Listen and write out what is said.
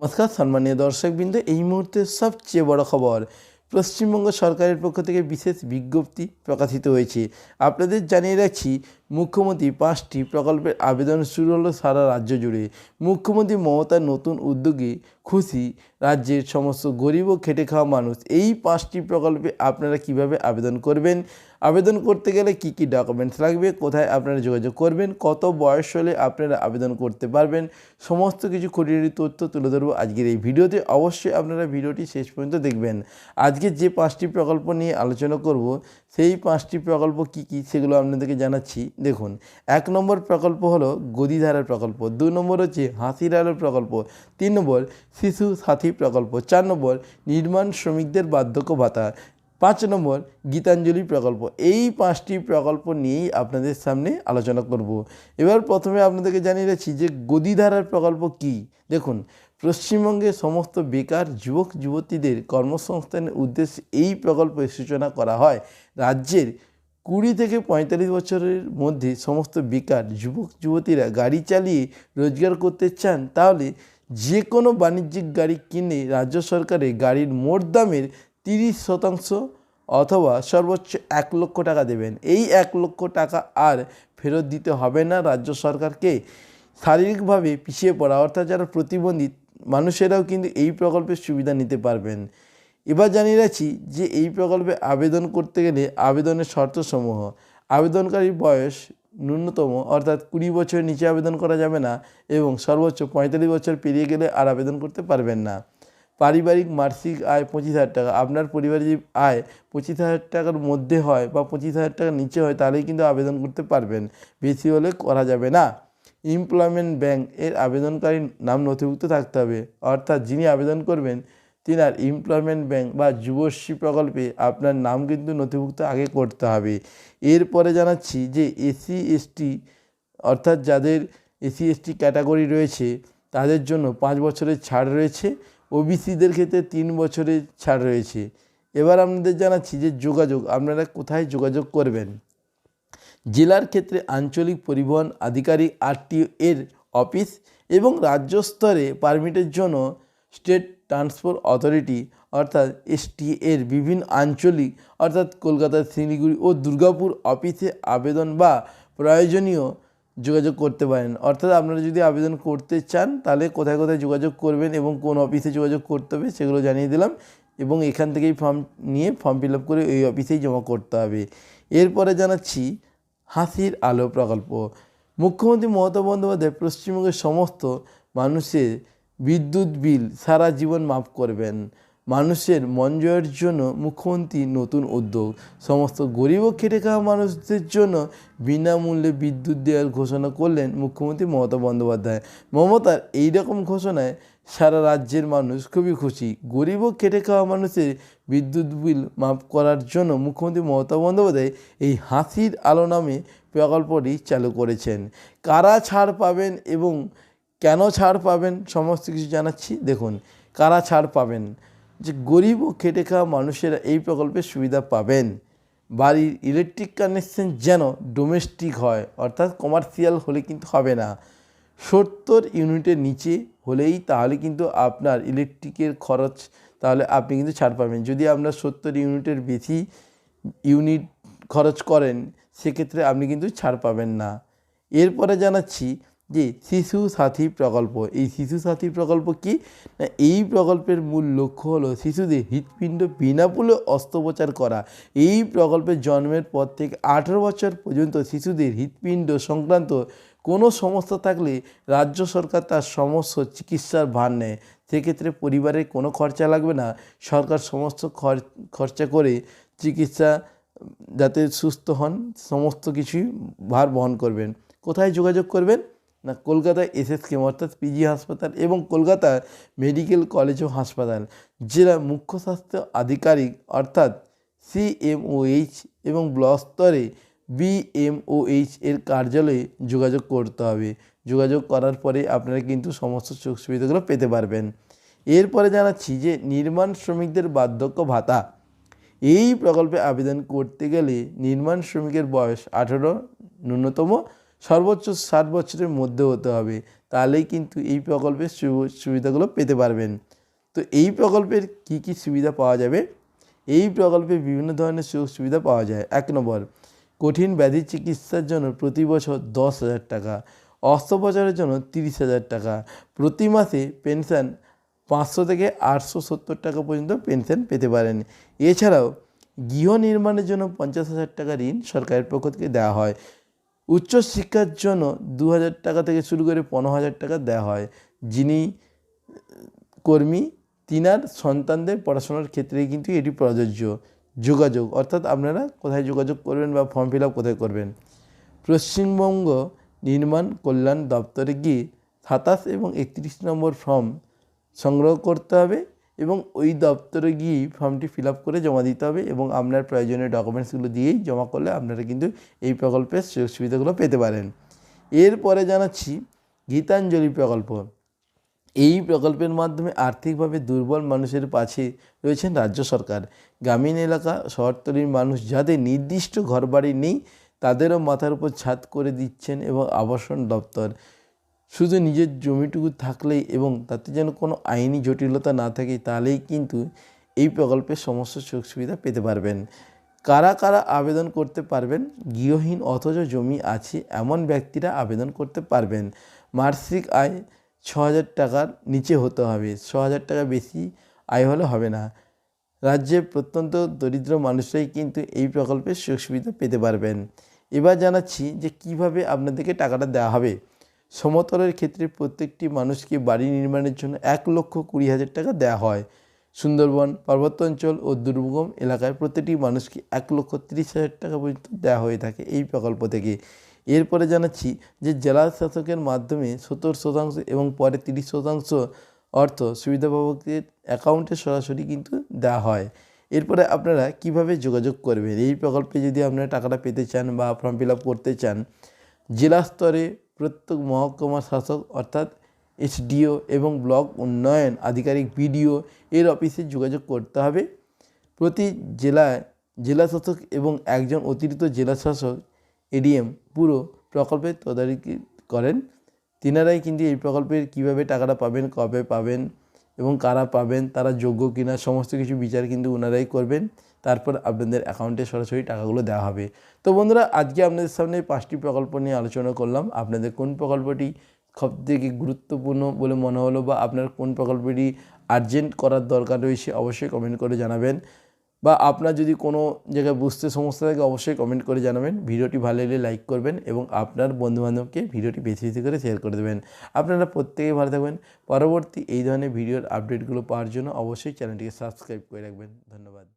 নমস্কার, সম্মানীয় দর্শকবৃন্দ, এই মুহূর্তে সবচেয়ে বড় খবর, পশ্চিমবঙ্গ সরকারের পক্ষ থেকে বিশেষ বিজ্ঞপ্তি প্রকাশিত হয়েছে। আপনাদের জানিয়ে রাখছি, মুখ্যমন্ত্রী পাঁচটি প্রকল্পের আবেদন শুরু হলো সারা রাজ্য জুড়ে। মুখ্যমন্ত্রী মমতার নতুন উদ্যোগে খুশি রাজ্যের সমস্ত গরিব ও খেটে খাওয়া মানুষ। এই পাঁচটি প্রকল্পে আপনারা কীভাবে আবেদন করবেন? আবেদন করতে গেলে কি কি ডকুমেন্টস লাগবে? কোথায় আপনারা যোগাযোগ করবেন? কত বয়স হলে আপনারা আবেদন করতে পারবেন? সমস্ত কিছু খুঁটিনাটি তথ্য তুলে ধরবো আজকের এই ভিডিওতে। অবশ্যই আপনারা ভিডিওটি শেষ পর্যন্ত দেখবেন। আজকে যে পাঁচটি প্রকল্প নিয়ে আলোচনা করব, সেই পাঁচটি প্রকল্প কি কি সেগুলো আপনাদেরকে জানাচ্ছি। দেখুন, এক নম্বর প্রকল্প হলো গদিধারার প্রকল্প, দু নম্বর হচ্ছে হাসির আলোর প্রকল্প, তিন নম্বর শিশু সাথী প্রকল্প, চার নম্বর নির্মাণ শ্রমিকদের বার্ধক্য ভাতা পাঁচ নম্বর, গীতাঞ্জলি প্রকল্প। এই পাঁচটি প্রকল্প নিয়েই আপনাদের সামনে আলোচনা করব। এবার প্রথমে আপনাদেরকে জানিয়ে রাখছি যে গদিধারার প্রকল্প কি। দেখুন, পশ্চিমবঙ্গের সমস্ত বেকার যুবক, যুবতীদের কর্মসংস্থানের উদ্দেশ্যে এই প্রকল্পের সূচনা করা হয়। রাজ্যের কুড়ি থেকে পঁয়তাল্লিশ বছরের মধ্যে সমস্ত বেকার যুবক, যুবতীরা গাড়ি চালিয়ে রোজগার করতে চান, তাহলে যে কোনো বাণিজ্যিক গাড়ি কিনে রাজ্য সরকারের গাড়ির মোট দামের তিরিশ শতাংশ অথবা সর্বোচ্চ এক লক্ষ টাকা দেবেন। এই এক লক্ষ টাকা আর ফেরত দিতে হবে না রাজ্য সরকারকে। শারীরিকভাবে পিছিয়ে পড়া অর্থাৎ যারা প্রতিবন্ধী, মানুষেরাও কিন্তু এই প্রকল্পের সুবিধা নিতে পারবেন। এবার জানিয়ে রাখছি যে এই প্রকল্পে আবেদন করতে গেলে আবেদনের শর্তসমূহ। আবেদনকারীর বয়স ন্যূনতম, অর্থাৎ কুড়ি বছরের নিচে আবেদন করা যাবে না এবং সর্বোচ্চ পঁয়তাল্লিশ বছর পেরিয়ে গেলে আর আবেদন করতে পারবেন না। পারিবারিক মাসিক আয় পঁচিশ হাজার টাকা। আপনার পরিবারের যদি আয় পঁচিশ হাজার টাকার মধ্যে হয় বা পঁচিশ হাজার টাকার নিচে হয়, তাহলেই কিন্তু আবেদন করতে পারবেন। বেশি হলে করা যাবে না। এমপ্লয়মেন্ট ব্যাংক এর আবেদনকারীর নাম নথিভুক্ত থাকতে হবে। অর্থাৎ যিনি আবেদন করবেন, তিনার এমপ্লয়মেন্ট ব্যাংক বা যুবশ্রী প্রকল্পে আপনার নাম কিন্তু নথিভুক্ত আগে করতে হবে। এরপরে জানাচ্ছি যে এসি এসটি অর্থাৎ যাদের এসসি, এসটি ক্যাটাগরি রয়েছে, তাদের জন্য পাঁচ বছরের ছাড় রয়েছে। ওবিসিদের ক্ষেত্রে তিন বছরের ছাড় রয়েছে। এবার আপনাদের জানাচ্ছি যে যোগাযোগ, আপনারা কোথায় যোগাযোগ করবেন? জেলার ক্ষেত্রে আঞ্চলিক পরিবহন আধিকারিক আরটিও এর অফিস এবং রাজ্য স্তরে পারমিটের জন্য স্টেট ট্রান্সপোর্ট অথরিটি অর্থাৎ এসটি এর বিভিন্ন আঞ্চলিক অর্থাৎ কলকাতা শিলিগুড়ি ও দুর্গাপুর অফিসে আবেদন বা প্রয়োজনীয় যোগাযোগ করতে পারেন। অর্থাৎ আপনারা যদি আবেদন করতে চান, তাহলে কোথায় কোথায় যোগাযোগ করবেন এবং কোন অফিসে যোগাযোগ করতে হবে সেগুলো জানিয়ে দিলাম এবং এখান থেকেই ফর্ম নিয়ে ফর্ম ফিল করে এই অফিসেই জমা করতে হবে। এরপরে জানাচ্ছি হাসির আলো প্রকল্প। মুখ্যমন্ত্রী মমতা বন্দ্যোপাধ্যায় পশ্চিমবঙ্গের সমস্ত মানুষের বিদ্যুৎ বিল সারা জীবন মাফ করবেন। মানুষের মন জয়ের জন্য মুখ্যমন্ত্রী নতুন উদ্যোগ। সমস্ত গরিব ও খেটে খাওয়া মানুষদের জন্য বিনামূল্যে বিদ্যুৎ দেওয়ার ঘোষণা করলেন মুখ্যমন্ত্রী মমতা বন্দ্যোপাধ্যায়। মমতার এই রকম ঘোষণায় সারা রাজ্যের মানুষ খুবই খুশি। গরিব ও খেটে খাওয়া মানুষের বিদ্যুৎ বিল মাফ করার জন্য মুখ্যমন্ত্রী মমতা বন্দ্যোপাধ্যায় এই হাসির আলো নামে প্রকল্পটি চালু করেছেন। কারা ছাড় পাবেন এবং কেন ছাড় পাবেন সমস্ত কিছু জানাচ্ছি। দেখুন, কারা ছাড় পাবেন? যে গরিব ও খেটে খাওয়া মানুষেরা এই প্রকল্পের সুবিধা পাবেন। বাড়ির ইলেকট্রিক কানেকশন যেন ডোমেস্টিক হয়, অর্থাৎ কমার্শিয়াল হলে কিন্তু হবে না। সত্তর ইউনিটের নিচে হলেই তাহলে কিন্তু আপনার ইলেকট্রিকের খরচ তাহলে আপনি কিন্তু ছাড় পাবেন। যদি আপনার সত্তর ইউনিটের বেশি ইউনিট খরচ করেন, সেক্ষেত্রে আপনি কিন্তু ছাড় পাবেন না। এরপরে জানাচ্ছি যে শিশু সাথী প্রকল্প, এই শিশু সাথী প্রকল্প কি? না, এই প্রকল্পের মূল লক্ষ্য হলো শিশুদের হৃৎপিণ্ড বিনামূল্যে অস্ত্রোপচার করা। এই প্রকল্পের জন্মের পর থেকে আঠেরো বছর পর্যন্ত শিশুদের হৃৎপিণ্ড সংক্রান্ত কোনো সমস্যা থাকলে রাজ্য সরকার তার সমস্ত চিকিৎসার ভার নেয়। সেক্ষেত্রে পরিবারের কোনো খরচা লাগবে না। সরকার সমস্ত খরচা করে চিকিৎসা, যাতে সুস্থ হন, সমস্ত কিছুই ভার বহন করবেন। কোথায় যোগাযোগ করবেন? না কলকাতায় এসএসকেম অর্থাৎ পিজি হাসপাতাল এবং কলকাতা মেডিকেল কলেজ ও হাসপাতাল, জেলা মুখ্য স্বাস্থ্য আধিকারিক, অর্থাৎ সিএমওএইচ এবং ব্লক স্তরে বিএমওএইচ এর কার্যালয়ে যোগাযোগ করতে হবে। যোগাযোগ করার পরে আপনারা কিন্তু সমস্ত সুযোগ সুবিধাগুলো পেতে পারবেন। এরপরে জানাচ্ছি যে, নির্মাণ শ্রমিকদের বার্ধক্য ভাতা। এই প্রকল্পে আবেদন করতে গেলে নির্মাণ শ্রমিকের বয়স আঠেরো, ন্যূনতম সর্বোচ্চ ষাট বছরের মধ্যে হতে হবে, তাহলেই কিন্তু এই প্রকল্পের সুবিধাগুলো পেতে পারবেন। তো এই প্রকল্পের কি কি সুবিধা পাওয়া যাবে? এই প্রকল্পে বিভিন্ন ধরনের সুযোগ সুবিধা পাওয়া যায়। এক নম্বর, কঠিন ব্যাধি চিকিৎসার জন্য প্রতি বছর দশ হাজার টাকা, অস্ত্রোপচারের জন্য তিরিশ হাজার টাকা, প্রতি মাসে পেনশন পাঁচশো থেকে আটশো সত্তর টাকা পর্যন্ত পেনশন পেতে পারেন। এছাড়াও গৃহ নির্মাণের জন্য পঞ্চাশ হাজার টাকা ঋণ সরকারের পক্ষ থেকে দেওয়া হয়। উচ্চশিক্ষার জন্য দু হাজার টাকা থেকে শুরু করে পনেরো হাজার টাকা দেওয়া হয়। যিনি, কর্মী, তিনার সন্তানদের পড়াশোনার ক্ষেত্রে কিন্তু এটি প্রযোজ্য। যোগাযোগ, অর্থাৎ আপনারা কোথায় যোগাযোগ করবেন বা ফর্ম ফিল আপ কোথায় করবেন। পশ্চিমবঙ্গ নির্মাণ কল্যাণ দপ্তরে গিয়ে সাতাশ এবং একত্রিশ নম্বর ফর্ম সংগ্রহ করতে হবে। এবং ওই দপ্তরে গিয়েই ফর্মটি ফিল করে জমা দিতে হবে এবং আপনার প্রয়োজনীয় ডকুমেন্টসগুলো দিয়েই জমা করলে আপনারা কিন্তু এই প্রকল্পের সুযোগ সুবিধাগুলো পেতে পারেন। এরপরে জানাচ্ছি গীতাঞ্জলি প্রকল্প। এই প্রকল্পের মাধ্যমে আর্থিকভাবে দুর্বল মানুষের পাশে রয়েছেন রাজ্য সরকার। গ্রামীণ এলাকা, শহরতলির মানুষ যাদের নির্দিষ্ট ঘরবাড়ি নেই, তাদেরও মাথার উপর ছাদ করে দিচ্ছেন এবং আবাসন দপ্তর। শুধু নিজের জমিটুকু থাকলেই এবং তাতে যেন কোনো আইনি জটিলতা না থাকে, তাহলেই কিন্তু এই প্রকল্পের সমস্ত সুযোগ সুবিধা পেতে পারবেন। কারা কারা আবেদন করতে পারবেন? গৃহহীন অথচ জমি আছে, এমন ব্যক্তিরা আবেদন করতে পারবেন। মাসিক আয় ছ হাজার টাকার নিচে হতে হবে ছ হাজার টাকা বেশি আয় হলে হবে না। রাজ্যের প্রত্যন্ত দরিদ্র মানুষরাই কিন্তু এই প্রকল্পের সুযোগ সুবিধা পেতে পারবেন। এবার জানাচ্ছি যে কীভাবে আপনাদেরকে টাকাটা দেওয়া হবে। সমতলের ক্ষেত্রে প্রত্যেকটি মানুষকে বাড়ি নির্মাণের জন্য এক লক্ষ কুড়ি হাজার টাকা দেওয়া হয়। সুন্দরবন, পার্বত্যাঞ্চল ও দুর্গম এলাকায় প্রতিটি মানুষকে এক লক্ষ তিরিশ হাজার টাকা পর্যন্ত দেওয়া হয়ে থাকে এই প্রকল্প থেকে। এরপরে জানাচ্ছি যে জেলা শাসকের মাধ্যমে সত্তর শতাংশ এবং পরে তিরিশ শতাংশ অর্থ সুবিধাভোগীদের অ্যাকাউন্টে সরাসরি কিন্তু দেওয়া হয়। এরপরে আপনারা কীভাবে যোগাযোগ করবেন? এই প্রকল্পে যদি আপনারা টাকাটা পেতে চান বা ফর্ম ফিল করতে চান, জেলা স্তরে প্রত্যেক মহকুমা শাসক অর্থাৎ এসডিও এবং ব্লক উন্নয়ন আধিকারিক বিডিও এর অফিসে যোগাযোগ করতে হবে। প্রতি জেলায় জেলা শাসক এবং একজন অতিরিক্ত জেলা শাসক এডিএম পুরো প্রকল্পের তদারকি করেন। তিনারাই কিন্তু এই প্রকল্পের কীভাবে টাকাটা পাবেন, কবে পাবেন এবং কারা পাবেন, তারা যোগ্য কিনা, সমস্ত কিছু বিচার কিন্তু ওনারাই করবেন। তারপর আপনাদের অ্যাকাউন্টে সরাসরি টাকাগুলো দেওয়া হবে। তো বন্ধুরা, আজকে আপনাদের সামনে পাঁচটি প্রকল্প নিয়ে আলোচনা করলাম। আপনাদের কোন প্রকল্পটি সবথেকে গুরুত্বপূর্ণ বলে মনে হলো বা আপনার কোন প্রকল্পটি আর্জেন্ট করার দরকার রয়েছে অবশ্যই কমেন্ট করে জানাবেন। বা আপনার যদি কোনো জায়গায় বুঝতে সমস্যা থাকে অবশ্যই কমেন্ট করে জানাবেন। ভিডিওটি ভালো লাগলে লাইক করবেন এবং আপনার বন্ধুবান্ধবকে ভিডিওটি বেশি বেশি করে শেয়ার করে দেবেন। আপনারা প্রত্যেকেই ভালো থাকবেন। পরবর্তী এই ধরনের ভিডিওর আপডেটগুলো পাওয়ার জন্য অবশ্যই চ্যানেলটিকে সাবস্ক্রাইব করে রাখবেন। ধন্যবাদ।